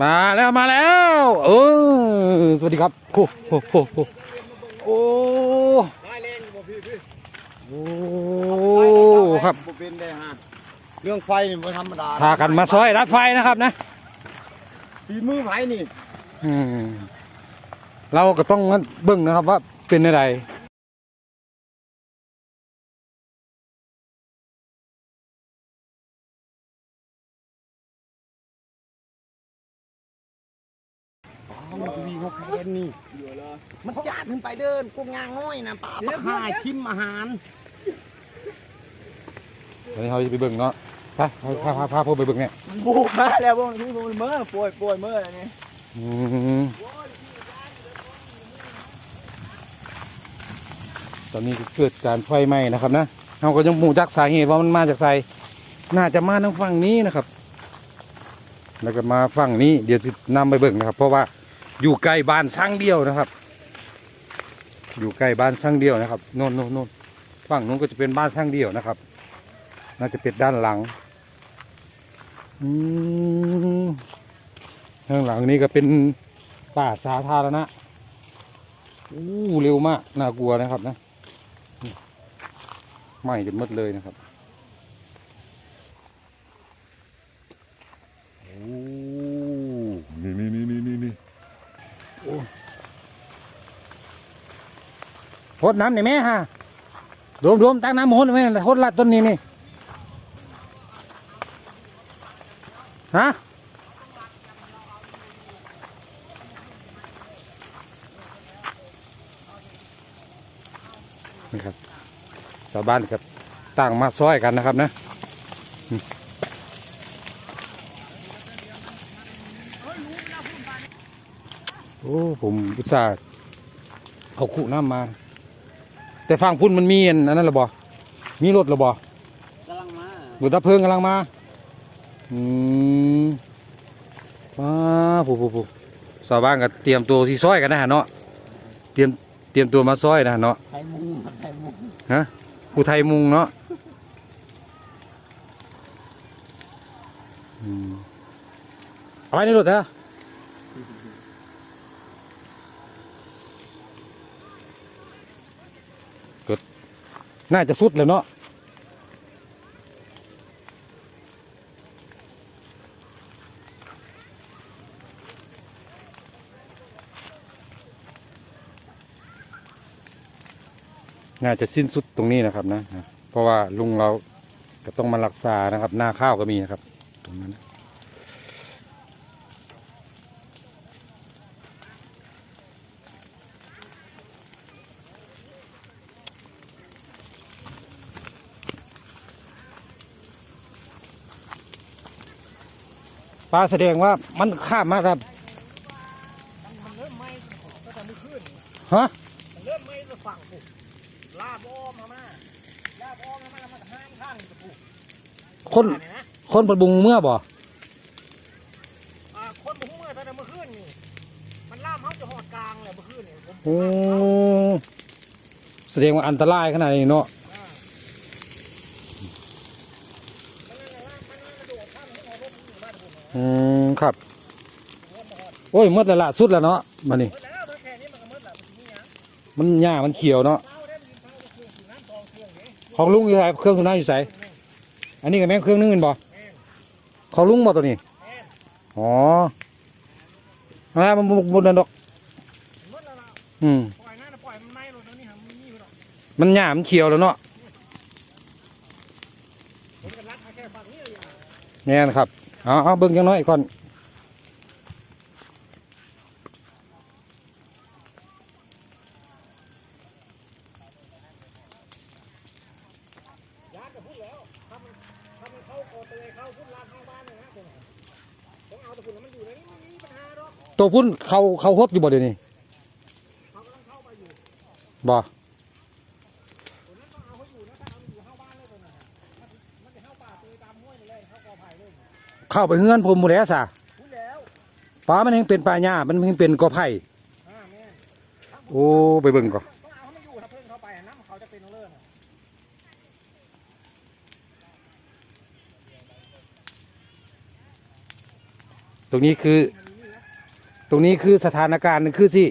มาแล้วมาแล้วเออสวัสดีครับโอ้โหโอ้โหโอ้ได้เล่นบ่พี่พี่โอ้ครับบ่เป็นได้ฮะเรื่องไฟนี่บ่ธรรมดาพากันมาซอยรัดไฟนะครับนะฝีมือไผนี่อืมเราก็ต้องมาเบิ่งนะครับว่าเป็นอะไร อ๋อมันจะมีงบแพนนี่ มันจาดขึ้นไปเดินพวกงางน้อยนะป่าตะข่ายทิมอาหารวันนี้เราจะไปเบิ่งเนาะไปพาพาพาพาพวกไปเบิ่งเนี่ยมันบุกมาแล้วพวกนี้มันเมื่อป่วยป่วยเมื่ออันนี้อืมตอนนี้ก็เกิดการไฟไหม้นะครับนะเราก็ยังหมู่จักสาเหตุว่ามันมาจากไสน่าจะมาทางฝั่งนี้นะครับ แล้วก็มาฝั่งนี้เดี๋ยวจะนำไปเบิ่งนะครับ เพราะว่า อยู่ใกล้บ้านช่างเดียวนะครับ อยู่ใกล้บ้านช่างเดียวนะครับโน่นโน่นโน่นฝั่งนู้นก็จะเป็นบ้านช่างเดียวนะครับ น่าจะเป็นด้านหลังอืมข้างหลังนี้ก็เป็นป่าสาธารณะอู้เร็วมากน่ากลัวนะครับนะไหม้จนหมดเลยนะครับโอ้นี่นี่โอ้ หดน้ำหนแม่ฮะรวมรวมตักน้ำหดหน่อยแม่หดลัดต้นนี้นี่ฮะนี่ครับชาวบ้านครับต่างมาซอยกันนะครับนะโอ้ผมอุตส่าห์เอาขู่น้ำมา แต่ฝั่งพุ่นมันมีอันอันนั้นหรือบ่มีรถหรือบ่กำลังมารถดับเพลิงกำลังมาอืมว้าผู้ผู้ผู้ชาวบ้านก็เตรียมตัวสีซอยกันนะฮะเนาะเตรียมเตรียมตัวมาซอยนะฮะเนาะไทยมุงไทยมุงฮะผู้ไทยมุงเนาะอืมเอาไว้ในรถเถอะเกิด น่าจะสุดแล้วเนาะน่าจะสิ้นสุดตรงนี้นะครับนะ เพราะว่าลุงเราก็ต้องมารักษานะครับ หน้าข้าวก็มีนะครับ ตรงนั้น ปลาแสดงว่ามันข้ามมาครับมันเริ่มไหม้ก็จะไม่ขึ้นฮะมันเริ่มไหม้จะฝั่งปุ๊บลาบอ้อมมามาลาบอ้อมมามาแล้วมันห้างข้างจะปุ๊บคนเนี่ยนะคนประบุงเมื่อบ่อ่าคนบุกเมื่อตอนนั้นเมื่อคืนนี่มันล่ามเขาจะหอดกลางเลยเมื่อคืนนี่ผมโอ้แสดงว่าอันตรายขนาดนี้เนาะ อ่ามันนั่นแหละล่ามมันนั่นกระโดดข้ามขึ้นมาลบอยู่บ้านผมนะ อืม ครับ โอ้ยหมดแล้วละสุดแล้วเนาะมานี่มันหยังมันหญ้ามันเขียวเนาะเท้าได้ยินเท้าก็คือสีน้ำทองเครื่องนี้ของลุงอยู่ไหนเครื่องสุนัขอยู่ไหนอันนี้ก็แม่งเครื่องนึงเงินบ่ของลุงบ่ตัวนี้แม่นอ๋อมามันบนนั่นดอกมืดแล้วล่ะอืมปล่อยหน้าะมันหม้รถแล้วนี่หามันมีอยู่หรอกมันหญ้ามันเขียวแล้วเนาะเอาแค่ฝั่งนี้เลยอะแน่นะครับ เอาเอาเบิ่งจังน้อยก่อน ยานจะพูดแล้วถ้ามันถ้ามันเข้าโกเตยเข้าพุ่นลามเข้าบ้านเลยนะผมผมเอาแต่พุ่นแล้วมันอยู่ในนี้มันไม่มีปัญหาหรอก ตัวพุ่นเขาเขาฮดอยู่บ่เดี๋ยวนี้เขากำลังเข้าไปอยู่บ่ตัวนั้ต้องเอาเขาอยู่นะถ้าเอามันอยู่เข้าบ้าเลยตัวนั้นมันมันเข้าป่าเตยตามห้วยเลยเข้ากอไผ่เลยเข้าไปเฮือนผมหมดแล้วซะพูดแล้วป้ามันยังเป็นป่าหญ้ามันยังเป็นกอไผ่อ่าแม่นโอ้ไปเบิ่งก่อนต้องเอาเขาไม่อยู่ถ้าเพิ่งเข้าไปอะเขาจะเป็นเรื่องตรงนี้คือ ตรงนี้คือสถานการณ์คือสิ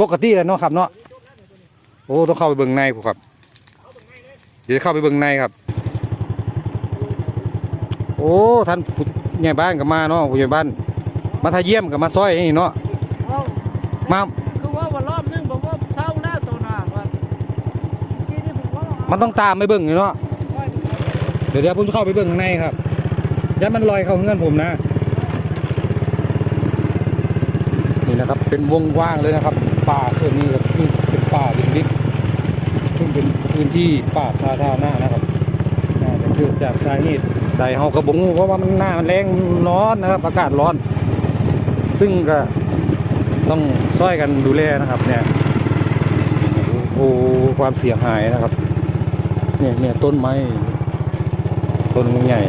ปกติแล้วเนาะครับเนาะโอ้ต้องเข้าไปเบิ่งในผมครับ เดี๋ยวเข้าไปเบิ่งในครับ โอ้ท่านผู้ใหญ่บ้านก็มาเนาะผู้ใหญ่บ้าน มาทาเยี่ยมกับมาซอยนี่เนาะเอ้ามาคือว่าวันรอบนึงบอกว่าเศร้าแล้วตัวหน้าว่าที่นี่ผมว่ามันต้องตามไปเบิ่งอยู่เนาะเดี๋ยวเดี๋ยวผมจะเข้าไปเบิ่งข้างในครับยันมันลอยเข้าเงื่อนผมนะ นี่นะครับ เป็นวงกว้างเลยนะครับ ป่าส่วนนี้ครับนี่เป็นป่าดิบดิบซึ่งเป็นพื้นที่ป่าสาธารณะนะครับน่เกิดจากสาเหตุใดเฮากระบงเพราะว่ามันหน้ามันแรงนร้อนนะครับ อากาศร้อน ซึ่งก็ต้องช่วยกันดูแลนะครับ เนี่ยโอ้โความเสียหายนะครับ เนี่ยเนี่ยต้นไม้ต้นมันใหญ่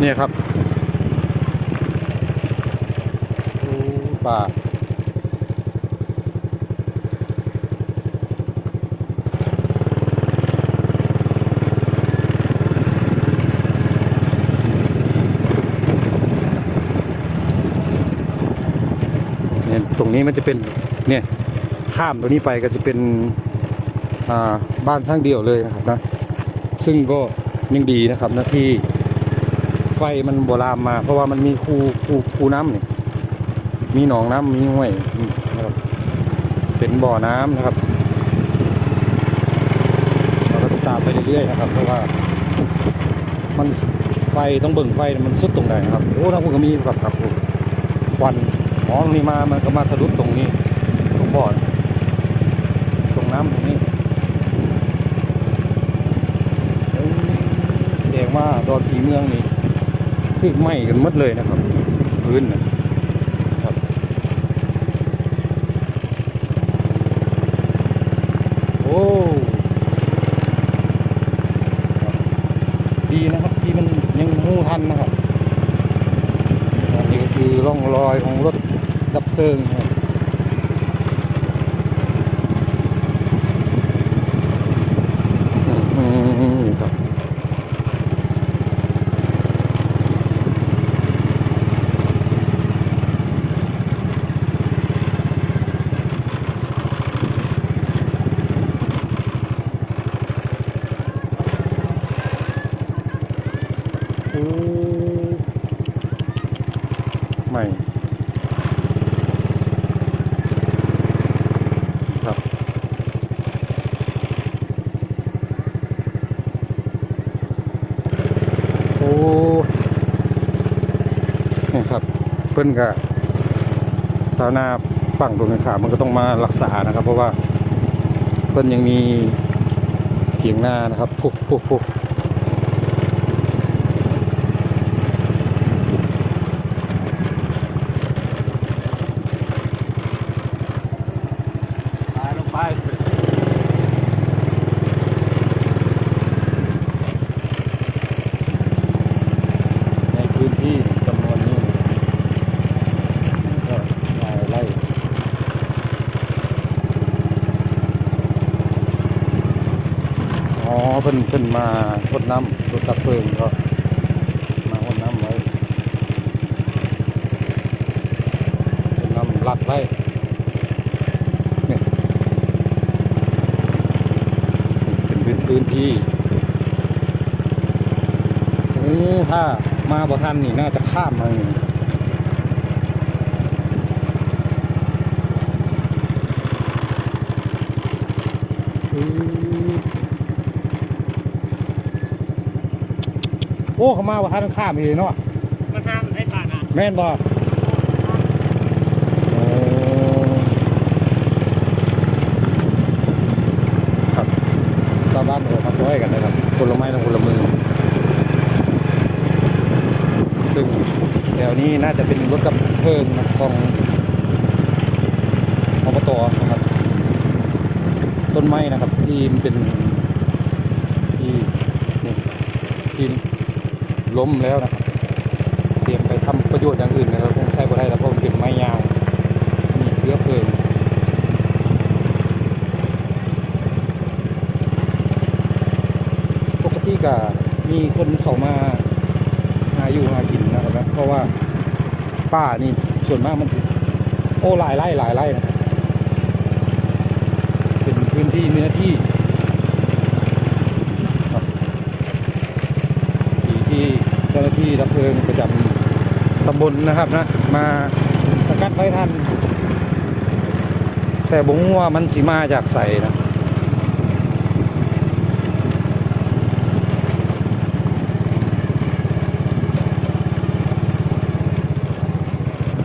เนี่ยครับโอ้ป่าเนี่ยตรงนี้มันจะเป็นเนี่ยข้ามตัวนี้ไปก็จะเป็นอ่าบ้านสร้างเดี่ยวเลยนะครับนะ ซึ่งก็ยังดีนะครับนะที่ ไฟมันโบรามมา เพราะว่ามันมีคูคูคูน้ำนี่มีหนองน้ำมีห้วยนะครับ เป็นบ่อน้ำนะครับเราก็จะตามไปเรื่อยๆนะครับ เพราะว่า มันไฟต้องเบิ่งไฟมันสุดตรงไหนครับโอ้ทางคุณก็มีครับครับควันอ๋องนี้มามันก็มาสะดุดตรงนี้ตรงบ่อตรงน้ำตรงนี้เอ้ยแสดงว่าดอนผีเมืองนี่ ที่ไหม้กันหมดเลยนะครับ พื้นนะครับโอ้ดีนะครับที่มันยังหู้ทันนะครับนี่ก็คือร่องรอยของรถดับเพลิงนะครับ อืมครับโอ้ไม่ครับ โอ้นี่ครับเพิ่นก็ชาวนาฝั่งตรงนี้ขามันก็ต้องมารักษานะครับ เพราะว่าเพิ่นยังมีเถียงนานะครับพุกพุกพุกตายลงไป ในพื้นที่จำนวนนี้ก็หลายไร่อ๋อเพิ่นเพิ่น มาทดน้ำรถดับเพลิงก็มาทดน้ำไว้ทดน้ำลัดไว้เนี่ยเป็นพื้นพื้นที่โอ้ถ้ามาบ่ทันนี่น่าจะข้ามมา โอ้เขามาบ่ทันข้ามอีกเนาะมันห้ามได้ป่านะแม่นบ่โอ้ครับชาวบ้านก็มาช่วยกันนะครับคนละไม้ละคนละมือ ซึ่งแถวนี้น่าจะเป็นรถกับเพลิงของอบตนะครับ ต้นไม้นะครับที่มันเป็นที่นี่ที่ ล้มแล้วนะครับ เตรียมไปทำประโยชน์อย่างอื่นนะครับคงใช้บ่ได้แล้วเพราะมันเป็นไม้ยาว มีเชื้อเพลิงก็มีคนเขามาหาอยู่หากินนะครับนะเพราะว่าป่านี่ส่วนมากมันโอ้หลายไร่หลายไร่นะครับเป็นพื้นที่เนื้อที่ครับที่ที่เจ้าหน้าที่ดับเพลิงประจำตำบลนะครับนะ มาสกัดไว้ทัน แต่บงว่ามันสิมาจากใสนะ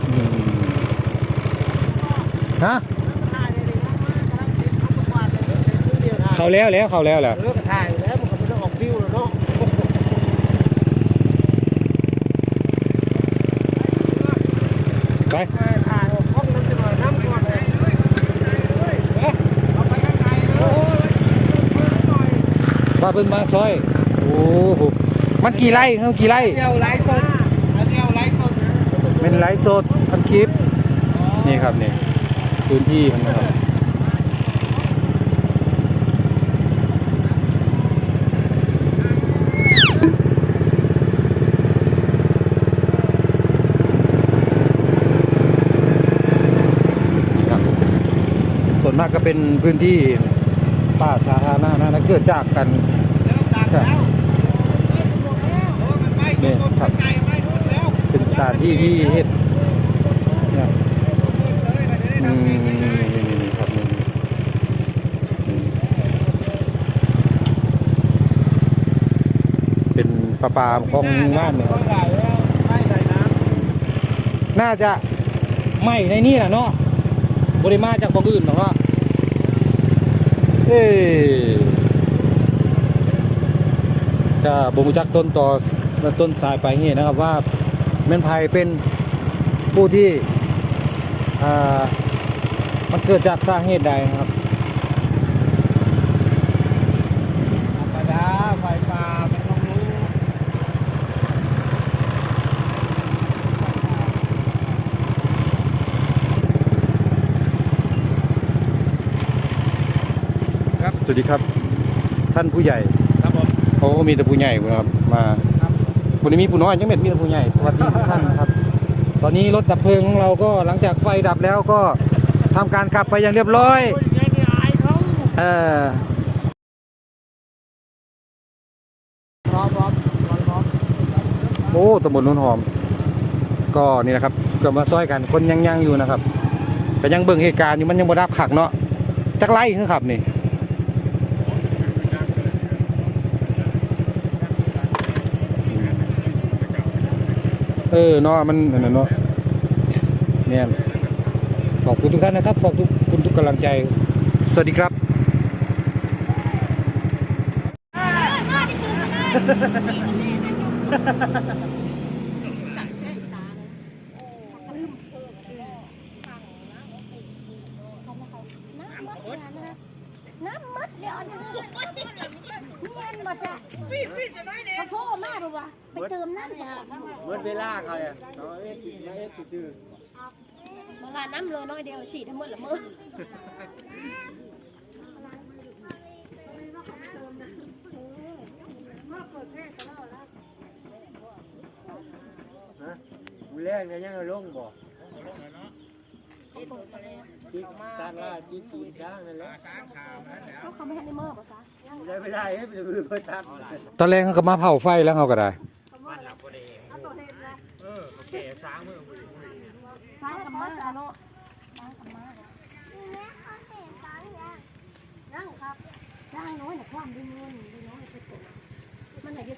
อืมฮะถ่ายเลยนะมากำลังเก็บเอาประวัติเลยเลยเดียวถ่ายเขาแล้วแล้วเขาแล้วแหละ เลิกถ่ายแล้วมันก็ไม่ต้องออกฟิวแล้วเนาะ ไป ถ่ายออกห้องนั้นจะหน่อยน้ำก่อนเลยเอาไปข้างในเลย ป้า เพิ่นมาซอย โอ้โหมันกี่ไร่เขากี่ไร่เดียวไลฟ์สดอันเดียวไลฟ์สดนะเป็นไลฟ์สดทำคลิป นี่ครับนี่พื้นที่มันนะครับนี่ครับส่วนมากก็เป็นพื้นที่ป่าสาธารณะนะนะเกิดจากกัน เริ่มตัดแล้วโอ้มันไม่นี่หมดครับเป็นสถานที่ที่เฮ็ดเนี่ยเลยมันจะอืมเองนี่ง่ายนี่นี่ครับนี่เป็นประปาของม้านเนี่ยน่าจะไหม่ในนี่แหละเนาะบริมาจากบ่ออื่นหรอกเนาะเอ้ ก็บ่รู้จักต้นต่อต้นสายไปเหตุนะครับว่าแม่นไผเป็นผู้ที่อ่ามันเกิดจากสาเหตุใดนะครับธรรมดาไฟป่ามันต้องรู้ครับสวัสดีครับ ท่านผู้ใหญ่ ครับผมโอ้มีแต่ผู้ใหญ่ครับมาวันนี้มีผู้น้อยยังไม่มีแต่ผู้ใหญ่สวัสดีทุกท่านนะครับ ตอนนี้รถดับเพลิงของเราก็หลังจากไฟดับแล้วก็ทำการขับไปอย่างเรียบร้อยโอ้ยไงเออโอ้ตำบลนุ่นหอม ก็นี่นะครับก็มาซอยกันคนยังยังอยู่นะครับแต่ยังเบิ่งเหตุการณ์อยู่มันยังบ่ดับขักเนาะจักไล่คือครับนี่ เออเนาะมันนั่นน่ะเนาะเนี่ยขอบคุณทุกท่านนะครับขอบคุณทุกกำลังใจ สวัสดีครับน้ำมัด เดี๋ยวอันนี้เงินมาจ้ะเขาโทรมาบอกว่าไปเติมน้ำจ้ะเมื่อเวลาเขาอะเอาเอ็ดกินนะเอ็ดตื้อเวลาน้ำเลยน้อยเดียวฉีดทั้งหมดละมือกูแรกเนี่ยยังเอา ลงบ่จิกตาล่าจิกกินช้างนั่นแหละเขาเขาไม่ให้ในมือป่ะจ๊ะได้เวลาเอ็ดไปมือเพื่อตัดตอนแรกเขาก็มาเผาไฟแล้วเขาก็ได้ซ้ายกับมาเนาะซ้ายกับมานั่งครับจ้างน้อยแต่ความด้วยเงินด้วยน้อยไปตัวมันไหนจะ